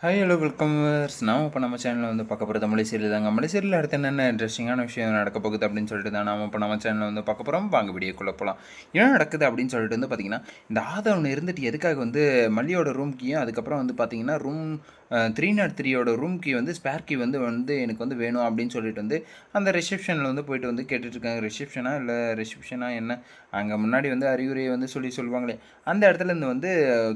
Hi hello welcomes நாம் இப்போ நம்ம சேனலில் வந்து பார்க்க போகிறது தமிழ் சீரியல் தாங்க. மலை சீரியல் அடுத்து என்னென்ன இன்ட்ரெஸ்டிங்கான விஷயம் நடக்க போகுது அப்படின்னு சொல்லிட்டு தான் நாம் இப்போ நம்ம சேனலில் வந்து பார்க்க போகிறோம் வாங்க வீடியோக்குள்ளே போகலாம் என்ன நடக்குது அப்படின்னு சொல்லிட்டு வந்து பார்த்தீங்கன்னா இந்த ஆதவன் இருந்துட்டு எதுக்காக வந்து மல்லியோட ரூம் கீயும் அதுக்கப்புறம் வந்து பார்த்தீங்கன்னா ரூம் த்ரீ நாட் த்ரீயோட ரூம் கீ வந்து ஸ்பேர் கீ வந்து வந்து எனக்கு வந்து வேணும் அப்படின்னு சொல்லிட்டு வந்து அந்த ரிசப்ஷனில் வந்து போயிட்டு வந்து கேட்டுட்ருக்காங்க. ரிசப்ஷனா இல்லை ரிசப்ஷனா என்ன? அங்கே முன்னாடி வந்து அறிவுரையை வந்து சொல்லி சொல்லுவாங்களே அந்த இடத்துல இருந்து வந்து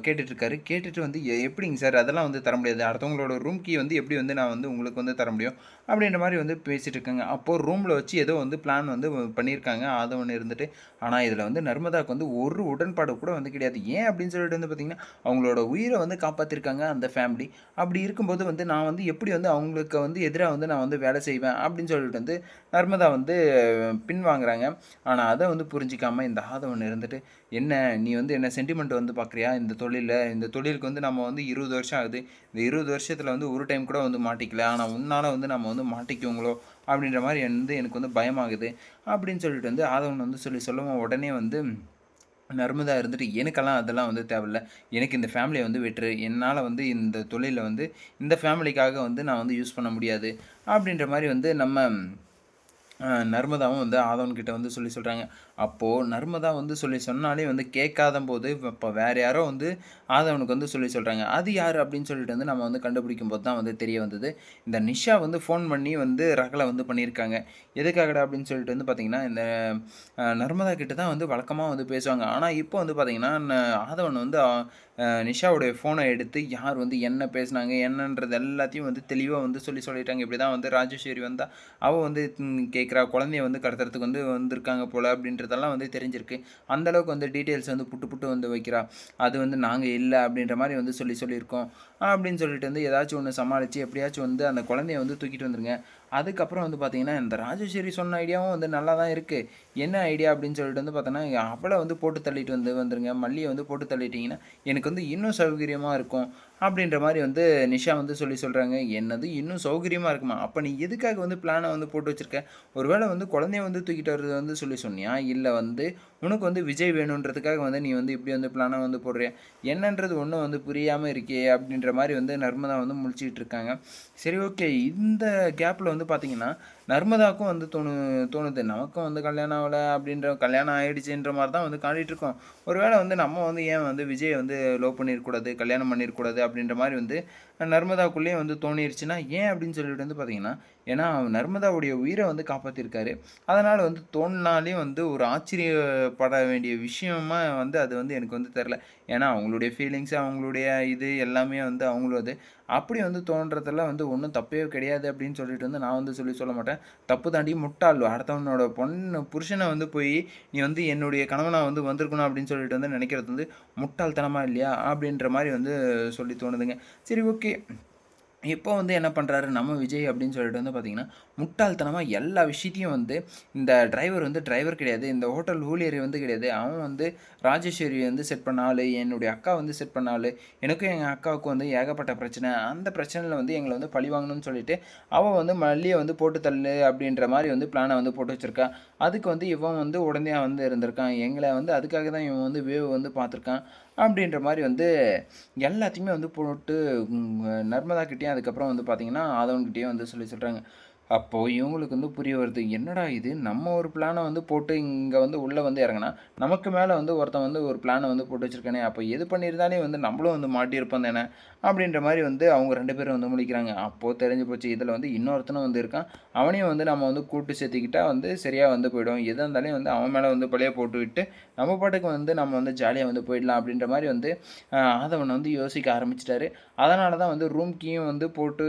கேட்டுட்ருக்காரு. கேட்டுட்டு வந்து "எ- எப்படிங்க சார்? அதெல்லாம் வந்து தர முடியாது. அடுத்தவங்களோட ரூம் கீ வந்து எப்படி வந்து நான் வந்து உங்களுக்கு வந்து தர முடியும்? அப்படின்ற மாதிரி வந்து பேசிகிட்டு இருக்காங்க அப்போது ரூமில் வச்சு ஏதோ வந்து பிளான் வந்து பண்ணியிருக்காங்க. அதை ஒன்று இருந்துட்டு ஆனால் இதில் வந்து நர்மதாவுக்கு வந்து ஒரு உடன்பாடு கூட வந்து கிடையாது. ஏன் அப்படின்னு சொல்லிட்டு வந்து பார்த்திங்கன்னா அவங்களோட உயிரை வந்து காப்பாற்றிருக்காங்க அந்த ஃபேமிலி அப்படி இருக்கும்போது வந்து நான் வந்து எப்படி வந்து அவங்களுக்கு வந்து எதிராக வந்து நான் வந்து வேலை செய்வேன் அப்படின்னு சொல்லிட்டு வந்து நர்மதா வந்து பின்வாங்குறாங்க. ஆனால் அதை வந்து புரிஞ்சிக்காமல் இந்த ஆதவன் இருந்துட்டு என்ன நீ வந்து என்ன சென்டிமெண்ட் வந்து பார்க்குறியா இந்த தொழிலில் இந்த தொழிலுக்கு வந்து நம்ம வந்து இருபது வருஷம் ஆகுது. இந்த இருபது வருஷத்தில் வந்து ஒரு டைம் கூட வந்து மாட்டிக்கல. ஆனால் உன்னால் வந்து நம்ம வந்து மாட்டிக்குவோங்களோ? அப்படின்ற மாதிரி வந்து எனக்கு வந்து பயமாகுது. அப்படின்னு சொல்லிட்டு வந்து ஆதவன் வந்து சொல்லி சொல்லவும் உடனே வந்து நர்மதா இருந்துட்டு எனக்கெல்லாம் அதெல்லாம் வந்து தேவையில்ல. எனக்கு இந்த ஃபேமிலியை வந்து விட்டுரு. என்னால் வந்து இந்த தொழிலில் வந்து இந்த ஃபேமிலிக்காக வந்து நான் வந்து யூஸ் பண்ண முடியாது. அப்படின்ற மாதிரி வந்து நம்ம நர்மதாவும் வந்து ஆதவன்கிட்ட வந்து சொல்லி சொல்கிறாங்க அப்போது நர்மதா வந்து சொல்லி சொன்னாலே வந்து கேட்காத போது இப்போ வேறு யாரோ வந்து ஆதவனுக்கு வந்து சொல்லி சொல்கிறாங்க அது யார் அப்படின்னு சொல்லிட்டு வந்து நம்ம வந்து கண்டுபிடிக்கும் போது தான் வந்து தெரிய வந்தது. இந்த நிஷா வந்து ஃபோன் பண்ணி வந்து ரகலை வந்து பண்ணியிருக்காங்க. எதுக்காகடா அப்படின்னு சொல்லிட்டு வந்து பார்த்திங்கன்னா இந்த நர்மதா கிட்ட தான் வந்து வழக்கமாக வந்து பேசுவாங்க. ஆனால் இப்போ வந்து பார்த்திங்கன்னா ஆதவன் வந்து நிஷாவுடைய ஃபோனை எடுத்து யார் வந்து என்ன பேசுனாங்க என்னன்றது எல்லாத்தையும் வந்து தெளிவாக வந்து சொல்லி சொல்லிட்டாங்க. இப்படி தான் வந்து ராஜேஸ்வரி வந்தால் அவள் வந்து இருக்கிற குழந்தைய வந்து கடத்துறதுக்கு வந்து வந்திருக்காங்க போல் அப்படின்றதெல்லாம் வந்து தெரிஞ்சிருக்கு. அந்த அளவுக்கு வந்து டீட்டெயில்ஸ் வந்து புட்டு புட்டு வந்து வைக்கிறா. அது வந்து நாங்கள் இல்லை அப்படின்ற மாதிரி வந்து சொல்லி சொல்லியிருக்கோம். அப்படின்னு சொல்லிட்டு வந்து ஏதாச்சும் ஒன்று சமாளித்து எப்படியாச்சும் வந்து அந்த குழந்தைய வந்து தூக்கிட்டு வந்துருங்க. அதுக்கப்புறம் வந்து பார்த்தீங்கன்னா இந்த ராஜேஸ்வரி சொன்ன ஐடியாவும் வந்து நல்லா தான் இருக்குது என்ன ஐடியா அப்படின்னு சொல்லிட்டு வந்து பார்த்தோன்னா அவளை வந்து போட்டு தள்ளிட்டு வந்து வந்துருங்க மல்லியை வந்து போட்டு தள்ளிட்டிங்கன்னா எனக்கு வந்து இன்னும் சௌகரியமாக இருக்கும் அப்படின்ற மாதிரி வந்து நிஷா வந்து சொல்லி சொல்கிறாங்க என்னது இன்னும் சௌகரியமாக இருக்குமா? அப்போ நீ எதுக்காக வந்து பிளானை வந்து போட்டு வச்சுருக்க? ஒருவேளை வந்து குழந்தைய வந்து தூக்கிட்டு வர்றது வந்து சொல்லி சொன்னியா? இல்லை வந்து உனக்கு வந்து விஜய் வேணுன்றதுக்காக வந்து நீ வந்து இப்படி வந்து பிளானை வந்து போடுறியா? என்னன்றது ஒன்றும் வந்து புரியாமல் இருக்கே அப்படின்ற மாதிரி வந்து நர்மதா வந்து முடிச்சுக்கிட்டு இருக்காங்க. சரி ஓகே இந்த கேப்பில் வந்து பார்த்தீங்கன்னா நர்மதாக்கும் வந்து தோணு தோணுது. நமக்கும் வந்து கல்யாணம் ஆகலை அப்படின்ற கல்யாணம் ஆகிடுச்சுன்ற மாதிரி தான் வந்து காட்டிகிட்டு இருக்கோம். ஒருவேளை வந்து நம்ம வந்து ஏன் வந்து விஜய் வந்து லோ பண்ணிடக்கூடாது கல்யாணம் பண்ணிடக்கூடாது அப்படின்ற மாதிரி வந்து நர்மதாக்குள்ளேயே வந்து தோணிருச்சுன்னா ஏன் அப்படின்னு சொல்லிட்டு வந்து பார்த்தீங்கன்னா ஏன்னா அவர் நர்மதாவுடைய உயிரை வந்து காப்பாற்றிருக்காரு அதனால் வந்து தோணினாலே வந்து ஒரு ஆச்சரியப்பட வேண்டிய விஷயமா வந்து அது வந்து எனக்கு வந்து தெரில ஏன்னா அவங்களுடைய ஃபீலிங்ஸ் அவங்களுடைய இது எல்லாமே வந்து அவங்களது அப்படி வந்து தோன்றதெல்லாம் வந்து ஒன்றும் தப்பே கிடையாது அப்படின்னு சொல்லிட்டு வந்து நான் நான் வந்து சொல்லி சொல்ல மாட்டேன். தப்பு தாண்டி முட்டாள் அடுத்தவனோட பொண்ணு புருஷனை வந்து போய் நீ வந்து என்னுடைய கணவனாக வந்து வந்திருக்கணும் அப்படின்னு சொல்லிட்டு வந்து நினைக்கிறது வந்து முட்டாள்தனமா இல்லையா? அப்படின்ற மாதிரி வந்து சொல்லி தோணுதுங்க. சரி ஓகே. இப்போ வந்து என்ன பண்ணுறாரு நம்ம விஜய் அப்படின்னு சொல்லிட்டு வந்து பார்த்திங்கன்னா முட்டாள்தனமாக எல்லா விஷயத்தையும் வந்து இந்த டிரைவர் வந்து டிரைவர் கிடையாது. இந்த ஹோட்டல் ஊழியர் வந்து கிடையாது. அவன் வந்து ராஜேஸ்வரி வந்து செட் பண்ண என்னுடைய அக்கா வந்து செட் பண்ண எனக்கும் எங்கள் அக்காவுக்கும் வந்து ஏகப்பட்ட பிரச்சனை. அந்த பிரச்சனையில் வந்து எங்களை வந்து பழி வாங்கணும்னு சொல்லிட்டு அவன் வந்து மல்லியை வந்து போட்டு தள்ளு அப்படின்ற மாதிரி வந்து பிளானை வந்து போட்டு வச்சுருக்கான் அதுக்கு வந்து இவன் வந்து உடனே வந்து இருந்திருக்கான். எங்களை வந்து அதுக்காக தான் இவன் வந்து வேவ் வந்து பார்த்துருக்கான். அப்படின்ற மாதிரி வந்து எல்லாத்தையுமே வந்து போட்டு நர்மதா கிட்டேயும் அதுக்கப்புறம் வந்து பார்த்தீங்கன்னா ஆதவன்கிட்டேயும் வந்து சொல்லி சொல்கிறாங்க அப்போது இவங்களுக்கு வந்து புரிய வருது என்னடா இது? நம்ம ஒரு பிளானை வந்து போட்டு இங்கே வந்து உள்ளே வந்து இறங்கினா நமக்கு மேலே வந்து ஒருத்தன் வந்து ஒரு பிளானை வந்து போட்டு வச்சிருக்கானே அப்போ எது பண்ணியிருந்தாலே வந்து நம்மளும் வந்து மாட்டியிருப்போம் தானே? அப்படின்ற மாதிரி வந்து அவங்க ரெண்டு பேரும் வந்து முழிக்கிறாங்க. அப்போது தெரிஞ்சு போச்சு இதில் வந்து இன்னொருத்தனும் வந்து இருக்கான். அவனையும் வந்து நம்ம வந்து கூட்டு சேர்த்துக்கிட்டா வந்து சரியாக வந்து போயிடும். எதாக இருந்தாலும் வந்து அவன் மேலே வந்து பழைய போட்டு விட்டு நம்ம பாட்டுக்கு வந்து நம்ம வந்து ஜாலியாக வந்து போயிடலாம் அப்படின்ற மாதிரி வந்து ஆதவனை ஆதவன் வந்து யோசிக்க ஆரம்பிச்சிட்டாரு. அதனால தான் வந்து ரூம் கீயும் வந்து போட்டு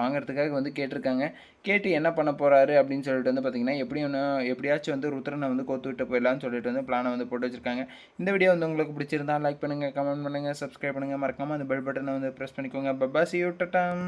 வாங்குறதுக்காக வந்து கேட்டிருக்காங்க. கேட்டு என்ன பண்ண போகிறாரு அப்படின்னு சொல்லிட்டு வந்து பார்த்தீங்கன்னா எப்படி ஒன்று- எப்படியாச்சும் வந்து ருத்ரனை வந்து கோத்து விட்டு போயிடலாம்னு சொல்லிட்டு வந்து பிளானை வந்து போட்டு வச்சுருக்காங்க. இந்த வீடியோ வந்து உங்களுக்கு பிடிச்சிருந்தா லைக் பண்ணுங்கள் கமெண்ட் பண்ணுங்கள் சப்ஸ்கிரைப் பண்ணுங்கள் மறக்காமல் அந்த பெல் பட்டனை வந்து ப்ரெஸ் பண்ணிக்கோங்க. Papa C you டட்டாம்